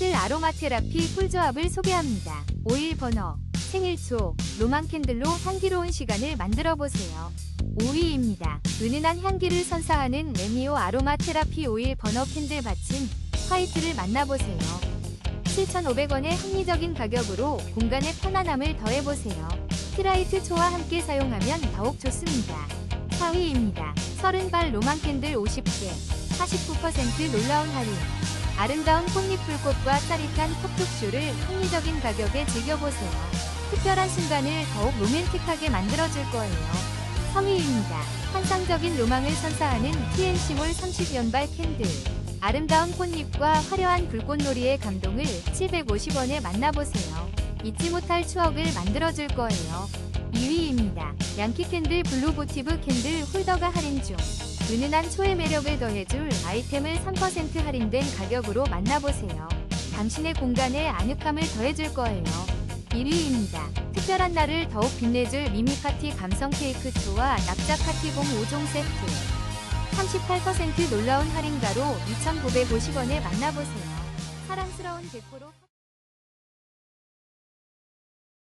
캔들 아로마 테라피 꿀조합을 소개합니다. 오일 버너, 생일초, 로망 캔들로 향기로운 시간을 만들어 보세요. 5위입니다. 은은한 향기를 선사하는 레미오 아로마 테라피 오일 버너 캔들 받침 화이트를 만나보세요. 7,500원의 합리적인 가격으로 공간의 편안함을 더해보세요. 트라이트 초와 함께 사용하면 더욱 좋습니다. 4위입니다. 30발 로망 캔들 50개, 49% 놀라운 할인. 아름다운 꽃잎불꽃과 짜릿한 컵툭쇼를 합리적인 가격에 즐겨보세요. 특별한 순간을 더욱 로맨틱하게 만들어줄 거예요. 3위입니다. 환상적인 로망을 선사하는 TNC몰 30연발 캔들. 아름다운 꽃잎과 화려한 불꽃놀이의 감동을 750원에 만나보세요. 잊지 못할 추억을 만들어줄 거예요. 2위입니다. 양키 캔들 블루 모티브 캔들 홀더가 할인 중. 은은한 초의 매력을 더해줄 아이템을 3% 할인된 가격으로 만나보세요. 당신의 공간에 아늑함을 더해줄 거예요. 1위입니다. 특별한 날을 더욱 빛내줄 미미 파티 감성 케이크 초와 납작 파티공 5종 세트. 38% 놀라운 할인가로 2,950원에 만나보세요. 사랑스러운 데코로